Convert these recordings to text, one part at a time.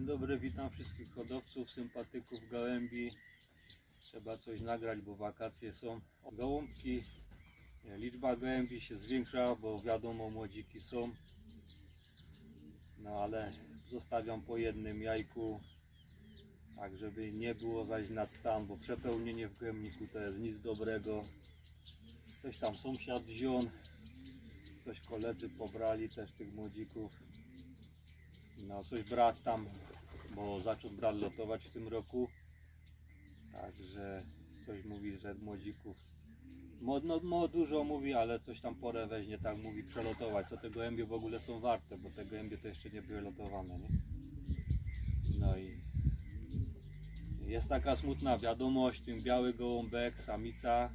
Dzień dobry, witam wszystkich hodowców, sympatyków gołębi. Trzeba coś nagrać, bo wakacje są. Gołąbki, liczba gołębi się zwiększa, bo wiadomo młodziki są. No ale zostawiam po jednym jajku, tak żeby nie było zaś nadstan, bo przepełnienie w gołębniku to jest nic dobrego. Coś tam sąsiad wziął, coś koledzy pobrali też tych młodzików. No coś brat tam, bo zaczął brat lotować w tym roku. Także coś mówi, że młodzików. No, mo, dużo mówi, ale coś tam porę weźmie, tak mówi, przelotować. Co te gołębie w ogóle są warte, bo te gołębie to jeszcze nie były lotowane, nie? No i jest taka smutna wiadomość, tym biały gołąbek, samica,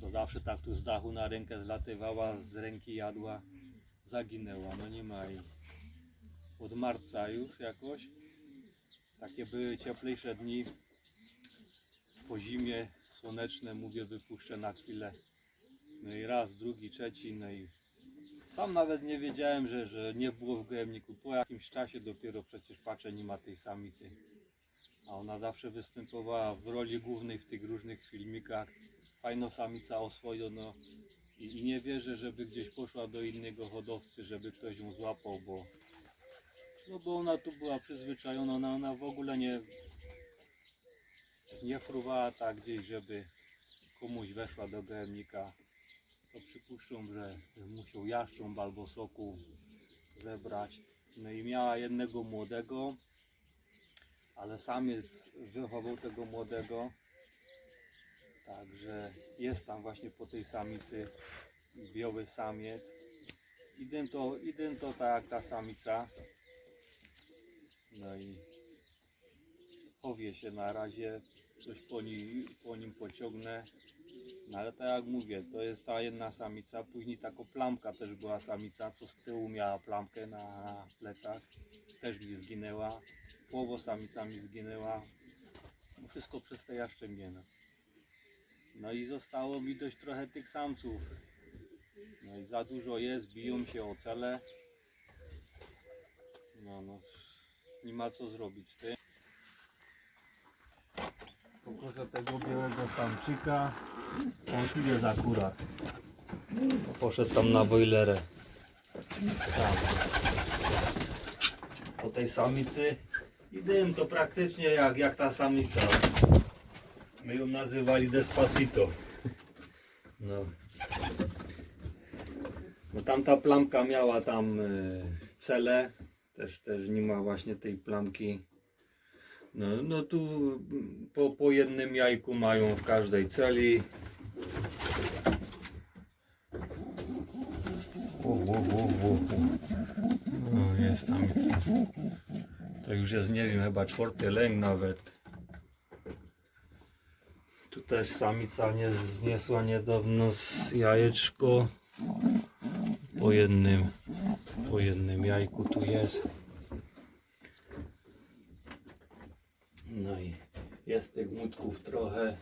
co zawsze tak tu z dachu na rękę zlatywała, z ręki jadła, zaginęła, no nie ma jej od marca już jakoś. Takie były cieplejsze dni. Po zimie słoneczne mówię wypuszczę na chwilę. No i raz, drugi, trzeci, no i sam nawet nie wiedziałem, że, że nie było w gołębniku. Po jakimś czasie dopiero przecież patrzę, nie ma tej samicy. A ona zawsze występowała w roli głównej w tych różnych filmikach. Fajna samica oswojona. I, I nie wierzę, żeby gdzieś poszła do innego hodowcy, żeby ktoś ją złapał, bo no bo ona tu była przyzwyczajona, ona, ona w ogóle nie, nie fruwała tak gdzieś, żeby komuś weszła do gołębnika. To przypuszczam, że musiał jaszcząb albo soku zebrać. No i miała jednego młodego, ale samiec wychował tego młodego. Także jest tam właśnie po tej samicy biały samiec. Idę to, idę to tak jak ta samica. No i chowie się na razie, coś po nim, po nim pociągnę. No ale tak jak mówię, to jest ta jedna samica, później taka plamka też była samica, co z tyłu miała plamkę na plecach, też mi zginęła. Połowo samica mi zginęła. No wszystko przez te jaszczębienie. No i zostało mi dość trochę tych samców. No i za dużo jest, biją się o cele. No, no, nie ma co zrobić. Ty. Pokażę tego białego samczyka. On tu jest akurat. Poszedł tam na boilerę. Tam. Po tej samicy. I dym to praktycznie jak, jak ta samica. My ją nazywali Despacito. No. No tamta plamka miała tam e, cele, też, też nie ma właśnie tej plamki. No, no tu po, po jednym jajku mają w każdej celi. O, o, o, o. No, jest tam. To już jest, nie wiem, chyba czwarty lęk nawet. Tu też samica nie zniesła niedawno z jajeczko. Po jednym, po jednym jajku tu jest. No i jest tych mutków trochę.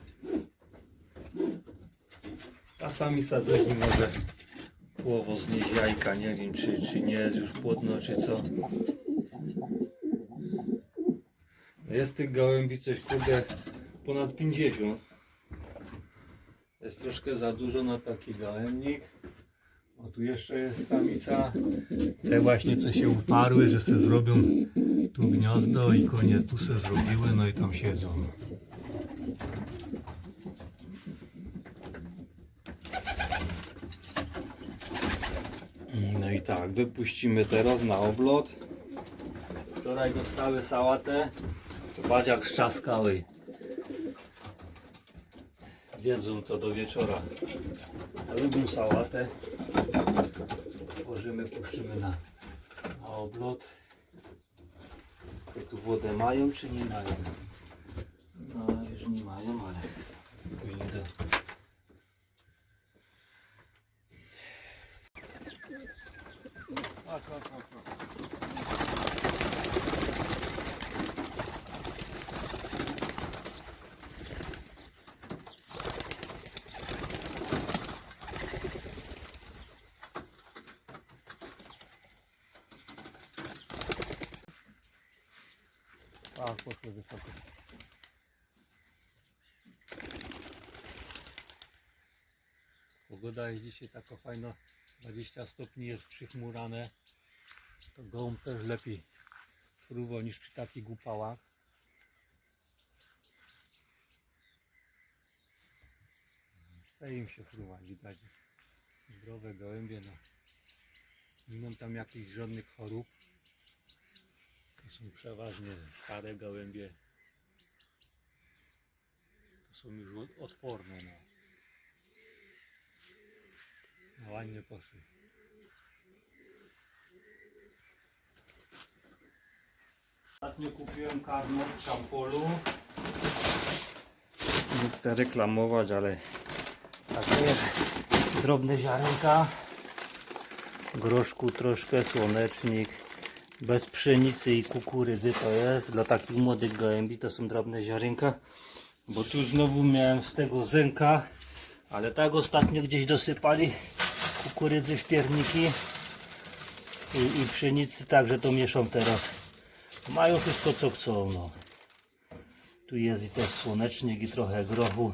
Ta samica coś nie może połowo znieść jajka. Nie wiem czy, czy nie jest już płodno czy co. Jest tych gołębi coś kurde ponad 50. Jest troszkę za dużo na taki gołębnik. O tu jeszcze jest samica. Te właśnie co się uparły, że se zrobią tu gniazdo i koniec tu se zrobiły, no i tam siedzą. No i tak, wypuścimy teraz na oblot. Wczoraj dostały sałatę. Zobacz jak szczaskały. Zjedzą to do wieczora. Lubią sałatę. Włożymy, puszczymy na, na oblot. Tu wodę mają czy nie mają? No już nie mają, ale później do... Chodź, chodź, chodź, chodź. Tak, poszły wysoko. Pogoda jest dzisiaj taka fajna, 20 stopni jest przychmurane. To gołąb też lepiej fruwa niż przy takich upałach. Chce im się fruwa, widać. Zdrowe gołębie, no. Nie mam tam jakichś żadnych chorób. Przeważnie stare gołębie. To są już od- odporne, no. No ładnie poszły. Ostatnio kupiłem karmę z Campolu. Nie chcę reklamować, ale tak jest. Drobne ziarenka. Groszku troszkę, słonecznik. Bez pszenicy i kukurydzy to jest. Dla takich młodych gołębi to są drobne ziarenka. Bo tu znowu miałem z tego zenka. Ale tak ostatnio gdzieś dosypali kukurydzy w pierniki i, i pszenicy, także to mieszam teraz. Mają wszystko co chcą. No. Tu jest i też słonecznik i trochę grochu.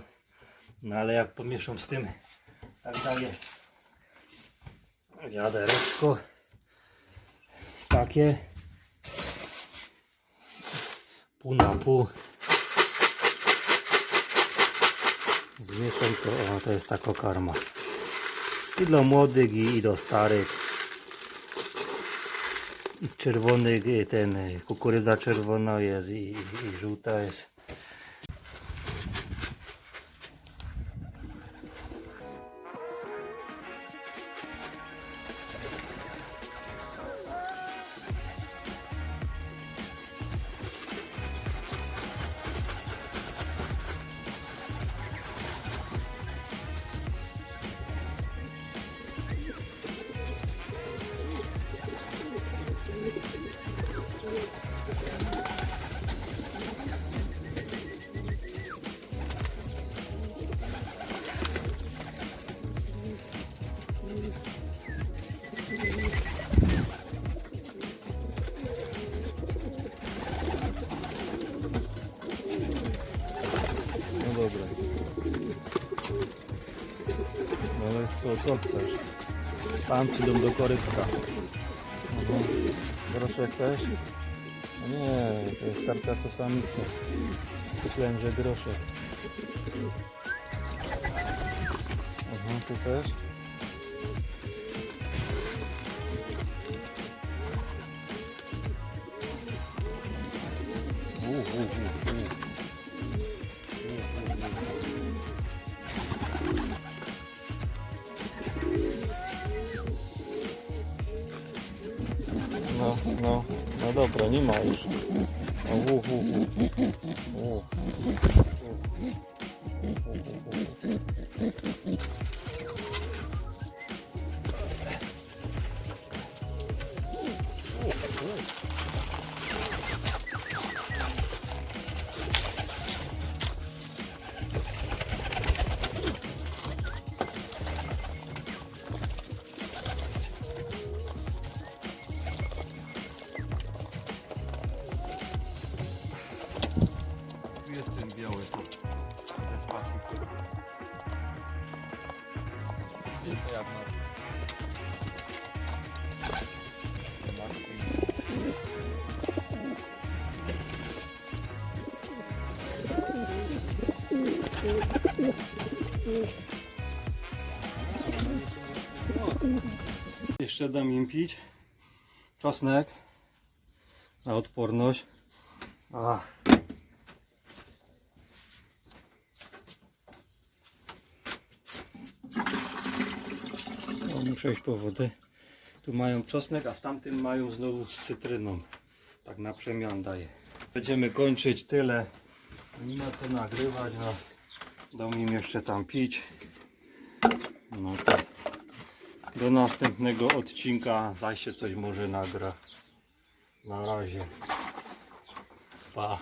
No ale jak pomieszam z tym, tak daje wiadereczko takie pół na pół. Zmieszam to, o to jest taka karma. I dla młodych i, i do starych. I czerwony, ten kukurydza czerwona jest i, i, i żółta jest. Co, co chcesz? Tam ci do korytka. Mhm. Groszek też? No nie, to jest karta to samica. Myślałem, że groszek. Mhm, ty też? No dobra, nie ma Jeszcze dam im pić. Czosnek. Na odporność. Ach. No, muszę iść po wodę. Tu mają czosnek, a w tamtym mają znowu z cytryną. Tak na przemian daje. Będziemy kończyć tyle. Nie ma co nagrywać. No. Dam im jeszcze tam pić. No to do następnego odcinka zaś się coś może nagra. Na razie. Pa.